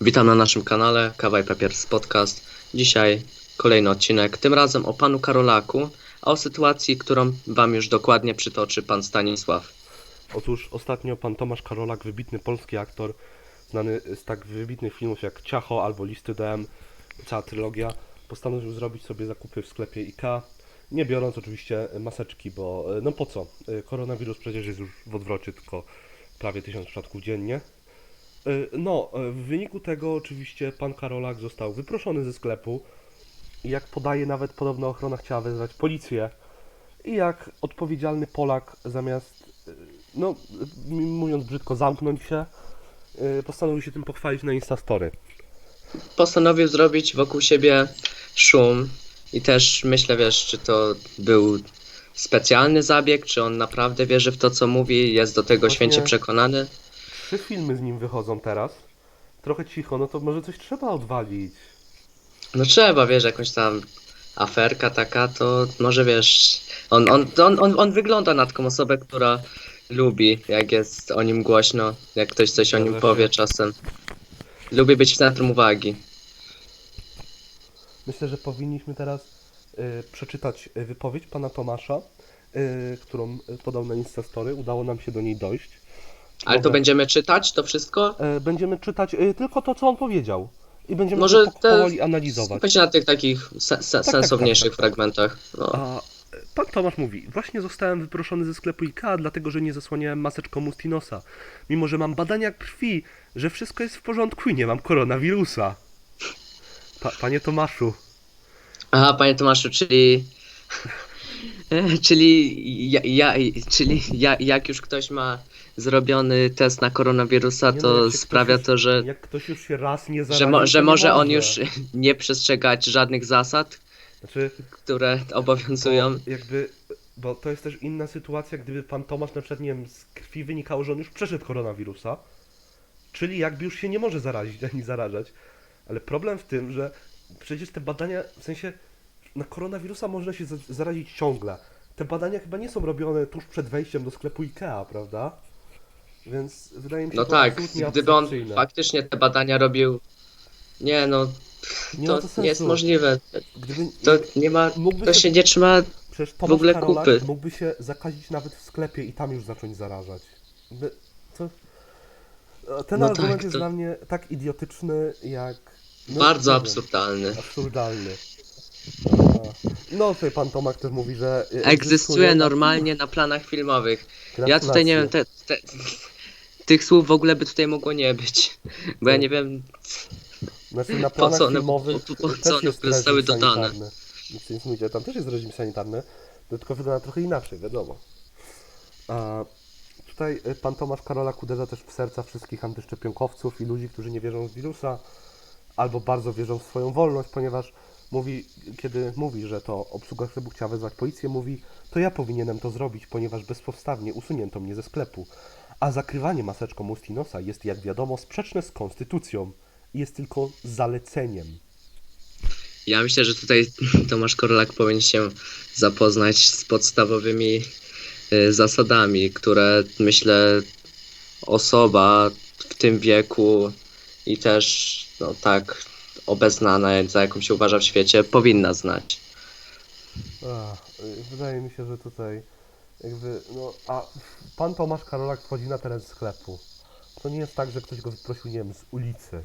Witam na naszym kanale Kawa i Papiers Podcast. Dzisiaj kolejny odcinek, tym razem o panu Karolaku, a o sytuacji, którą wam już dokładnie przytoczy pan Stanisław. Otóż ostatnio pan Tomasz Karolak, wybitny polski aktor, znany z tak wybitnych filmów jak Ciacho albo Listy DM, cała trylogia, postanowił zrobić sobie zakupy w sklepie IKEA, nie biorąc oczywiście maseczki, bo e, no po co? E, Koronawirus przecież jest już w odwrocie, tylko prawie tysiąc przypadków dziennie. E, No, e, w wyniku tego oczywiście pan Karolak został wyproszony ze sklepu jak podaje nawet podobna ochrona chciała wezwać policję i jak odpowiedzialny Polak zamiast y, no, mówiąc brzydko, zamknąć się, postanowił się tym pochwalić na Instastory. Postanowił zrobić wokół siebie szum i też myślę, wiesz, czy to był specjalny zabieg, czy on naprawdę wierzy w to, co mówi, jest do tego Właśnie- święcie przekonany. Trzy filmy z nim wychodzą teraz. Trochę cicho, no to może coś trzeba odwalić. No trzeba, wiesz, jakąś tam aferka taka, to może wiesz, on, on, on, on, on wygląda na taką osobę, która lubi, jak jest o nim głośno, jak ktoś coś o nim Zgadza powie czasem. Lubi być w centrum uwagi. Myślę, że powinniśmy teraz y, przeczytać y, wypowiedź pana Tomasza, y, którą y, podał na Instastory. Udało nam się do niej dojść. Ale to będziemy czytać to wszystko? Y, Będziemy czytać y, tylko to, co on powiedział. I będziemy Może to po- te- powoli analizować. Skupić się na tych takich se se tak, sensowniejszych tak, tak. fragmentach. No. A e, pan Tomasz mówi, właśnie zostałem wyproszony ze sklepu IKEA, dlatego że nie zasłaniałem maseczką Mustinosa. Mimo, że mam badania krwi, że wszystko jest w porządku i nie mam koronawirusa. Pa, panie Tomaszu, Aha, panie Tomaszu, czyli... czyli, ja, ja, czyli ja, jak już ktoś ma zrobiony test na koronawirusa, Nie no, to się sprawia to, że, jak ktoś już się raz nie że, zaraził, mo, że może on już nie przestrzegać żadnych zasad, Znaczy, które obowiązują. bo jakby, bo to jest też inna sytuacja, gdyby pan Tomasz na przykład, nie wiem, z krwi wynikało, że on już przeszedł koronawirusa, czyli jakby już się nie może zarazić ani zarażać. Ale problem w tym, że przecież te badania, w sensie na koronawirusa można się za- zarazić ciągle. Te badania chyba nie są robione tuż przed wejściem do sklepu IKEA, prawda? Więc wydaje mi się No to tak, gdyby on faktycznie te badania robił... Nie no, Nie to to nie jest możliwe. Gdyby, To nie ma... To się nie trzyma... Przecież w ogóle Karolak kupy. mógłby się zakazić nawet w sklepie i tam już zacząć zarażać. By- To... Ten No argument tak, jest to- dla mnie tak idiotyczny, jak... no, Bardzo absurdalny. Absurdalny. No tutaj pan Tomak też mówi, że... Egzystuje normalnie na planach filmowych. Ja tutaj nie wiem, te, te, tych słów w ogóle by tutaj mogło nie być. Bo ja nie wiem, Znaczy na po planach co one- filmowych po- po- po też co one jest zostały dodane? Nic nie mówicie, tam też jest reżim sanitarny, tylko wygląda trochę inaczej, wiadomo. A tutaj y, pan Tomasz Karolak uderza też w serca wszystkich antyszczepionkowców i ludzi, którzy nie wierzą w wirusa, albo bardzo wierzą w swoją wolność, ponieważ mówi, kiedy mówi, że to obsługa sklepu chciała wezwać policję, mówi, to ja powinienem to zrobić, ponieważ bezpodstawnie usunięto mnie ze sklepu. A zakrywanie maseczką Mustinosa jest, jak wiadomo, sprzeczne z konstytucją jest tylko zaleceniem. ja myślę, że tutaj Tomasz Korolak powinien się zapoznać z podstawowymi y, zasadami, które myślę osoba w tym wieku i też no tak obeznana, za jaką się uważa w świecie, powinna znać. Y, wydaje mi się, że tutaj jakby, no, a pan Tomasz Karolak wchodzi na teren sklepu. To nie jest tak, że ktoś go wyprosił, nie wiem, z ulicy.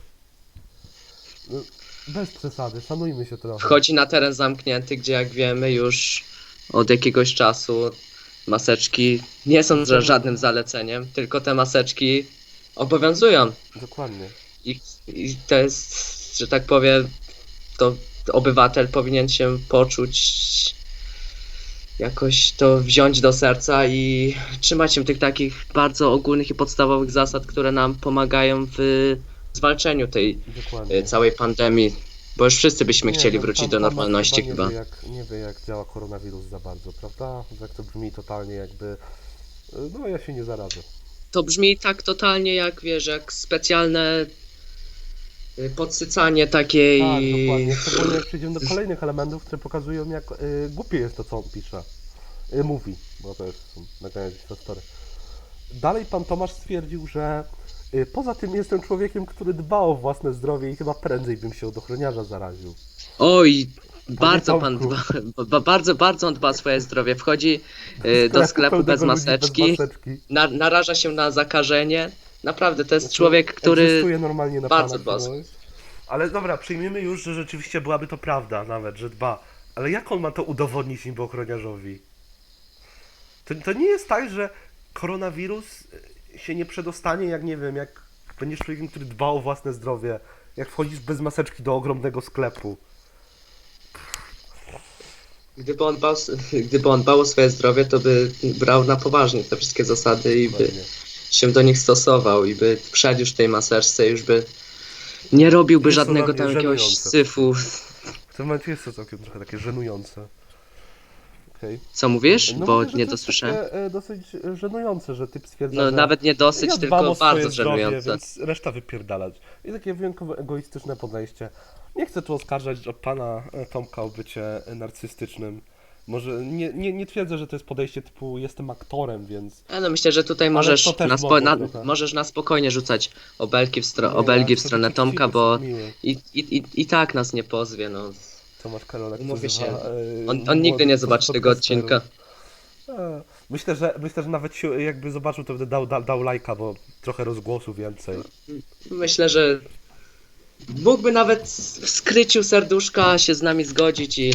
No, Bez przesady, szanujmy się trochę. Wchodzi na teren zamknięty, gdzie jak wiemy już od jakiegoś czasu maseczki nie są ża- żadnym zaleceniem, tylko te maseczki obowiązują. Dokładnie. I, I to jest, że tak powiem, to obywatel powinien się poczuć jakoś to wziąć do serca i trzymać się tych takich bardzo ogólnych i podstawowych zasad, które nam pomagają w zwalczeniu tej Dokładnie. y, całej pandemii, bo już wszyscy byśmy Nie, chcieli no, wrócić pan do normalności nie chyba. Wie, jak, nie wie, jak działa koronawirus za bardzo, prawda? Jak to brzmi totalnie jakby... No, ja się nie zarażę. To brzmi tak totalnie jak, wiesz, jak specjalne podsycanie takiej... Tak, dokładnie. Szczególnie jak przejdziemy do kolejnych elementów, które pokazują, jak y, głupie jest to, co on pisze. Y, mówi, bo to jest nagranie z historii. Dalej pan Tomasz stwierdził, że Y, Poza tym jestem człowiekiem, który dba o własne zdrowie i chyba prędzej bym się od ochroniarza zaraził. Oj, bardzo pan Tomku. dba, ba, bardzo, bardzo on dba o swoje zdrowie. Wchodzi y, do sklepu bez pełnego ludzi maseczki, Bez maseczki. na, naraża się na zakażenie. Naprawdę, to jest Znaczy, człowiek, który... Egzystuje normalnie na bardzo pana, dba no. Ale dobra, przyjmijmy już, że rzeczywiście byłaby to prawda nawet, że dba. Ale jak on ma to udowodnić niby ochroniarzowi? To, to nie jest tak, że koronawirus y, się nie przedostanie, jak nie wiem, jak będziesz człowiekiem, który dba o własne zdrowie, jak wchodzisz bez maseczki do ogromnego sklepu. Gdyby on, bał, gdyby on dbał o swoje zdrowie, to by brał na poważnie te wszystkie zasady i by. Się do nich stosował i by wszedł już w tej maseczce, już by nie robiłby Jest żadnego tam jakiegoś żenujące. syfu. W tym momencie jest to całkiem trochę takie żenujące. Okej. Co mówisz? No Bo mówię, nie to dosłyszałem. takie, e, dosyć żenujące, że typ stwierdza, No że nawet nie dosyć, ja dbam tylko o swoje bardzo zdrowie, żenujące. więc reszta wypierdalać. I takie wyjątkowo egoistyczne podejście. Nie chcę tu oskarżać że pana e, Tomka o bycie narcystycznym. Może nie, nie, nie twierdzę, że to jest podejście typu jestem aktorem, więc A no myślę, że tutaj możesz to też na, spo, mogło na, trochę. możesz na spokojnie rzucać obelgi w, stro, Nie, obelgi w ale stronę to Tomka, bo jest miły. i, i, i, i tak nas nie pozwie, no. Tomasz Karolek Umówmy nazywa, się. e, On, on nigdy młodych nie zobaczy tego podcasterów. odcinka. E, Myślę, że myślę, że nawet się, jakby zobaczył, to by dał, dał, dał lajka, bo trochę rozgłosu więcej. Myślę, że mógłby nawet w skryciu serduszka się z nami zgodzić i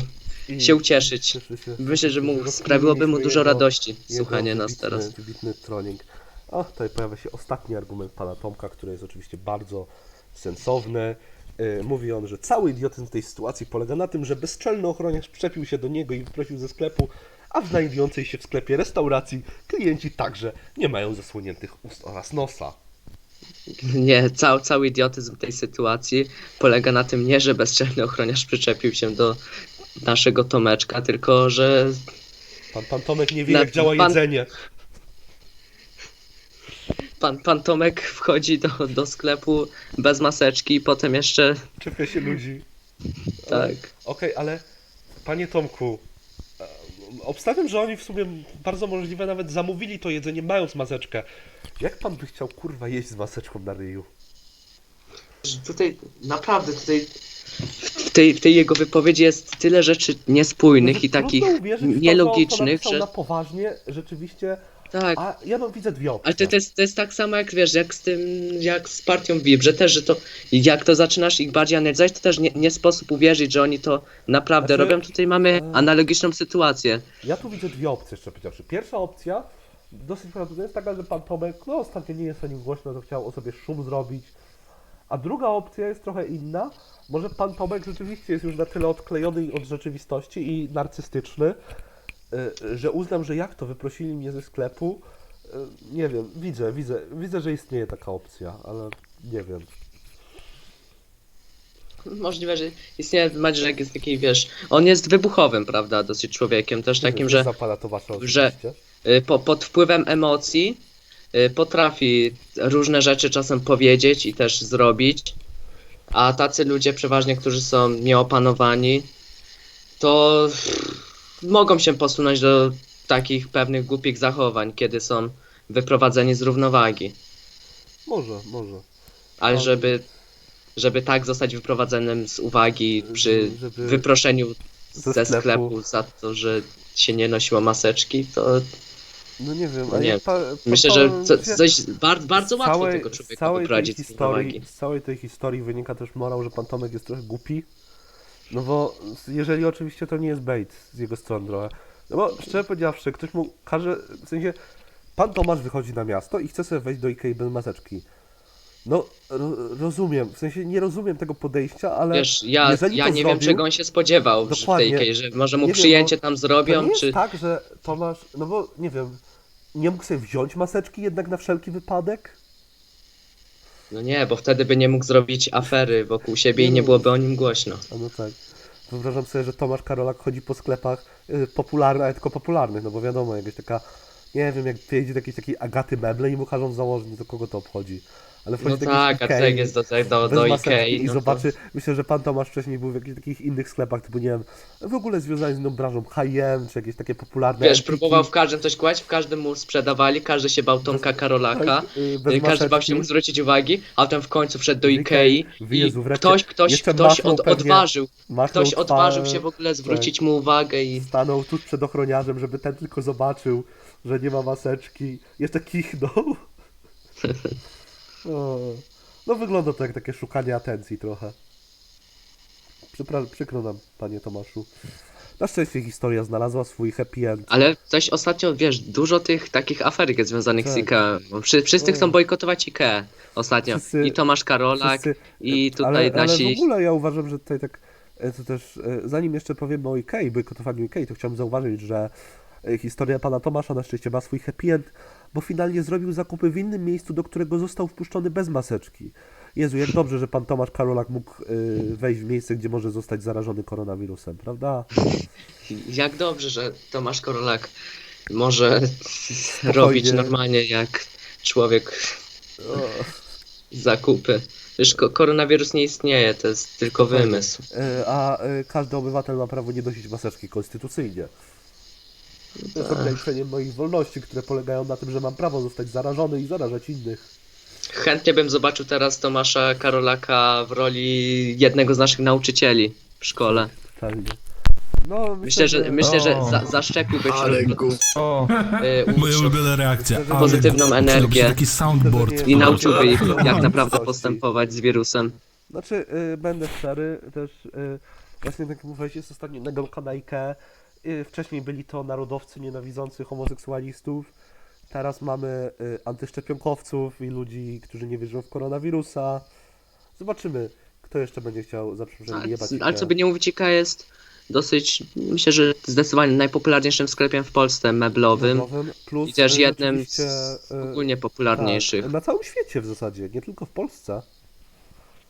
I się ucieszyć. Myślę, że mu sprawiłoby mu dużo radości słuchanie nas teraz. Wybitny trolling. A tutaj pojawia się ostatni argument pana Tomka, który jest oczywiście bardzo sensowny. Yy, Mówi on, że cały idiotyzm tej sytuacji polega na tym, że bezczelny ochroniarz przyczepił się do niego i wyprosił ze sklepu, a w znajdującej się w sklepie restauracji klienci także nie mają zasłoniętych ust oraz nosa. Nie, cały, cały idiotyzm tej sytuacji polega na tym nie, że bezczelny ochroniarz przyczepił się do naszego Tomeczka, tylko że Pan, pan Tomek nie wie, Na- jak działa pan- jedzenie. pan, pan Tomek wchodzi do, do sklepu bez maseczki i potem jeszcze Czepia się ludzi. tak. Okej, ale panie Tomku, obstawiam, że oni w sumie bardzo możliwe nawet zamówili to jedzenie mając maseczkę. Jak pan by chciał kurwa jeść z maseczką na ryju? Tutaj naprawdę tutaj w tej, w tej jego wypowiedzi jest tyle rzeczy niespójnych i Trudno takich uwierzyć w to, że napisał na poważnie, rzeczywiście, tak. a ja no widzę dwie opcje. Ale to, to, jest, to jest tak samo jak wiesz, jak z tym, jak z partią VIP, że też, że to jak to zaczynasz ich bardziej analizować, to też nie, nie sposób uwierzyć, że oni to naprawdę Znaczy, robią. Tutaj mamy e, analogiczną sytuację. Ja tu widzę dwie opcje, jeszcze powiedziawszy. Pierwsza opcja, dosyć prawdopodobna, jest taka, że pan Tomek, no ostatnio nie jest o nim głośno, to chciał o sobie szum zrobić. A druga opcja jest trochę inna. Może pan Tomek rzeczywiście jest już na tyle odklejony od rzeczywistości i narcystyczny, y, że uznam, że jak to wyprosili mnie ze sklepu, y, nie wiem, widzę, widzę, widzę, że istnieje taka opcja, ale nie wiem. Możliwe, że istnieje Maciek jest taki, wiesz, on jest wybuchowym, prawda, dosyć człowiekiem, też takim, Nie że zapala to wasze że- y, po, pod wpływem emocji potrafi różne rzeczy czasem powiedzieć i też zrobić, a tacy ludzie przeważnie, którzy są nieopanowani, to mogą się posunąć do takich pewnych głupich zachowań, kiedy są wyprowadzeni z równowagi. Może, może. Ale Ale- żeby, żeby tak zostać wyprowadzonym z uwagi przy Żeby- wyproszeniu ze ze sklepu. sklepu za to, że się nie nosiło maseczki, to No nie wiem, No a nie. jak pa, myślę, pa- że pa- co, coś bardzo, bardzo z łatwo całej- tego z człowieka całej tej z historii, z całej tej historii wynika też morał, że pan Tomek jest trochę głupi. No bo jeżeli oczywiście to nie jest bait z jego strony trochę. No bo szczerze powiedziawszy, ktoś mu każe, w sensie pan Tomasz wychodzi na miasto i chce sobie wejść do Ikei bez maseczki. No ro, rozumiem, w sensie nie rozumiem tego podejścia, ale Wiesz, ja, jeżeli ja to nie wiem zrobił, czego on się spodziewał w Dokładnie. tej że może mu Nie wiem, przyjęcie bo tam to zrobią, nie jest czy... tak, że Tomasz, no bo nie wiem, nie mógł sobie wziąć maseczki jednak na wszelki wypadek? No nie, bo wtedy by nie mógł zrobić afery wokół siebie i Nie nie no. byłoby o nim głośno. A no tak. Wyobrażam sobie, że Tomasz Karolak chodzi po sklepach y, popularnych, ale tylko popularnych, no bo wiadomo, jakaś taka, nie wiem, jak przyjedzie do jakiejś takiej Agaty meble i mu każą założyć, to kogo to obchodzi. Ale wchodzi No do tak, a jest do, do, do Ikei. I no to- zobaczy, myślę, że pan Tomasz wcześniej był w jakichś takich innych sklepach, typu nie wiem, w ogóle związany z inną branżą H&M, czy jakieś takie popularne Wiesz, empiki. próbował w każdym coś kłaść, w każdym mu sprzedawali, każdy się bał Tomka Karolaka, Tak, y, bez y, każdy bał się mu zwrócić uwagi, a ten w końcu wszedł do Ikei i Jezu, wreszcie ktoś, ktoś, ktoś od, odważył, ktoś odważył się w ogóle zwrócić mu uwagę i Stanął tuż przed ochroniarzem, żeby ten tylko zobaczył, że nie ma maseczki. Jeszcze kichnął. O, no wygląda to jak takie szukanie atencji trochę. Przypra- przykro nam, panie Tomaszu. Na szczęście historia znalazła swój happy end. Ale coś ostatnio, wiesz, dużo tych takich aferek jest związanych z Tak. Ikea. Wszy, wszyscy chcą bojkotować Ikea ostatnio. Wszyscy- I Tomasz Karolak, Wszyscy- i tutaj ale, ale nasi... w ogóle ja uważam, że tutaj tak, e, to też, e, zanim jeszcze powiemy o Ikei, bojkotowaniu Ikei, to chciałem zauważyć, że historia pana Tomasza na szczęście ma swój happy end, bo finalnie zrobił zakupy w innym miejscu, do którego został wpuszczony bez maseczki. Jezu, jak dobrze, że pan Tomasz Karolak mógł e, wejść w miejsce, gdzie może zostać zarażony koronawirusem, prawda? Jak dobrze, że Tomasz Karolak może robić normalnie jak człowiek O, zakupy. Wiesz, ko- koronawirus nie istnieje, to jest tylko wymysł. e, a e, każdy obywatel ma prawo nie nosić maseczki konstytucyjnie. To jest ograniczeniem moich wolności, które polegają na tym, że mam prawo zostać zarażony i zarażać innych. Chętnie bym zobaczył teraz Tomasza Karolaka w roli jednego z naszych nauczycieli w szkole. Totalnie. No, Myślę, że, myślę, że za, zaszczepiłby Ale go... O, y, Moja uczniów ulubiona reakcja. Ale pozytywną energię. Taki soundboard. i nauczyłby ich, jak naprawdę postępować z wirusem. Znaczy, y, będę szczery, też y, właśnie tak jak mówiłeś, jest ostatnio nagonka na Ike. Y, wcześniej byli to narodowcy nienawidzący homoseksualistów. Teraz mamy y, antyszczepionkowców i ludzi, którzy nie wierzą w koronawirusa. Zobaczymy, kto jeszcze będzie chciał za przeproszeniem jebać ale co by nie mówić, IKEA jest dosyć, myślę, że zdecydowanie najpopularniejszym sklepem w Polsce meblowym Nowym, plus i też y, jednym z y, ogólnie popularniejszych. Tak, na całym świecie w zasadzie, nie tylko w Polsce.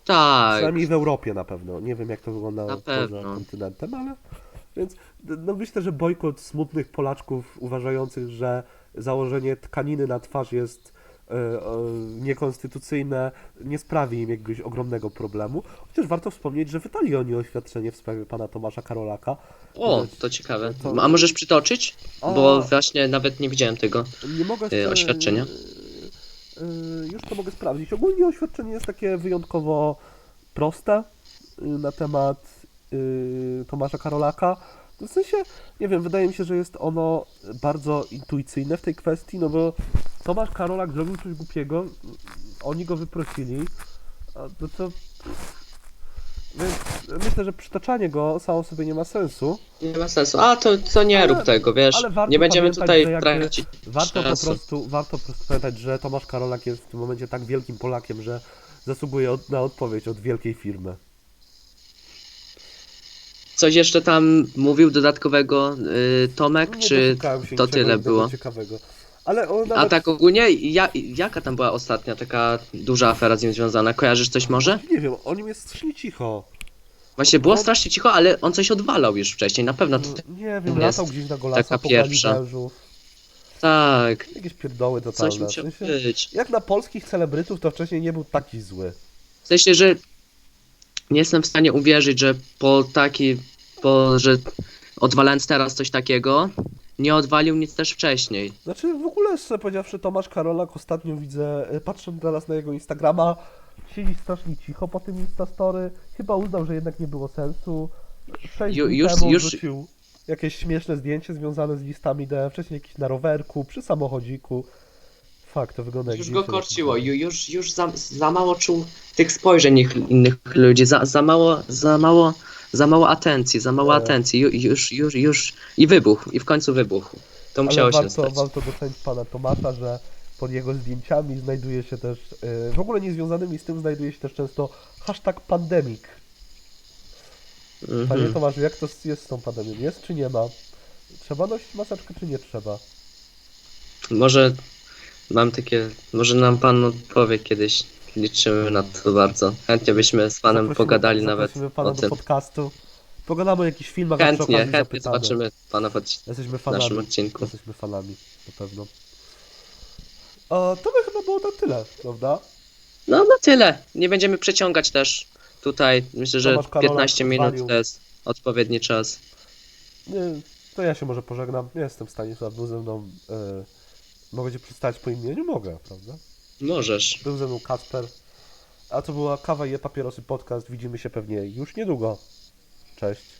Tak, Przynajmniej w Europie na pewno. Nie wiem jak to wygląda Na poza kontynentem, ale więc no myślę, że bojkot smutnych Polaczków uważających, że założenie tkaniny na twarz jest e, e, niekonstytucyjne, nie sprawi im jakiegoś ogromnego problemu. Chociaż warto wspomnieć, że wydali oni oświadczenie w sprawie pana Tomasza Karolaka. o, to ciekawe. To- A możesz przytoczyć? O. Bo właśnie nawet nie widziałem tego. Nie mogę E, jeszcze- oświadczenia? e, Już to mogę sprawdzić. Ogólnie oświadczenie jest takie wyjątkowo proste y, na temat y, Tomasza Karolaka. W sensie, nie wiem, wydaje mi się, że jest ono bardzo intuicyjne w tej kwestii, no bo Tomasz Karolak zrobił coś głupiego, oni go wyprosili, no to... Więc myślę, że przytaczanie go samo sobie nie ma sensu. Nie ma sensu. A, to, to nie Ale- rób tego, wiesz. Nie będziemy tutaj tracić Warto po, prostu, warto po prostu pamiętać, że Tomasz Karolak jest w tym momencie tak wielkim Polakiem, że zasługuje od, na odpowiedź od wielkiej firmy. Coś jeszcze tam mówił dodatkowego y, Tomek, Nie czy doszukałem się to niczego tyle innego było? ciekawego. Ale on A nawet... tak ogólnie, ja, jaka tam była ostatnia taka duża afera z nim związana? Kojarzysz coś może? Nie wiem, o nim jest strasznie cicho. Właśnie było strasznie cicho, ale on coś odwalał już wcześniej, na pewno. To, Nie wiem, jest latał gdzieś na golasa, taka po pierwsza. tak, Jakieś pierdoły totalne. coś W musiał sensie, być. jak na polskich celebrytów, to wcześniej nie był taki zły. W sensie, że nie jestem w stanie uwierzyć, że po taki, po, że odwalając teraz coś takiego, nie odwalił nic też wcześniej. Znaczy, w ogóle, szczerze powiedziawszy, Tomasz Karolak ostatnio widzę, e, patrzę teraz na jego Instagrama, siedzi strasznie cicho po tym Instastory, chyba uznał, że jednak nie było sensu. Sześć Ju- dni już- temu już- wrzucił jakieś śmieszne zdjęcie związane z listami D, wcześniej jakiś na rowerku, przy samochodziku. Fakt, to wygląda jak Już go korciło, ju- już, już za, za mało czuł tych spojrzeń ich, innych ludzi, za, za mało, za mało, za mało atencji, za mało Tak. atencji, Ju, już, już, już i wybuchł, i w końcu wybuchł. To musiało Ale się warto, stać. warto docenić pana Tomasza, że pod jego zdjęciami znajduje się też, e, w ogóle niezwiązanymi z tym znajduje się też często hashtag pandemic. Panie Mhm. Tomaszu, jak to jest z tą pandemią? Jest czy nie ma? Trzeba nosić maseczkę, czy nie trzeba? Może mam takie, może nam pan odpowie kiedyś, liczymy na to bardzo. Chętnie byśmy z panem Zaprosimy- pogadali nawet zaprosimy pana o do tym. podcastu. Pogadamy o jakichś filmach, a przy Chętnie, okazji chętnie zapytamy. zobaczymy pana w Jesteśmy w fanami. naszym odcinku. Jesteśmy fanami, na pewno. A to by chyba było na tyle, prawda? No na tyle. Nie będziemy przeciągać też tutaj. Myślę, że Tomasz Karolak 15 minut to jest odpowiedni czas. Nie, to ja się może pożegnam. Nie jestem Stanisław, był ze mną. E, mogę cię przedstawić po imieniu? Mogę, prawda? Możesz. Był ze mną Kacper. A to była Kawa i papierosy podcast. Widzimy się pewnie już niedługo. Cześć.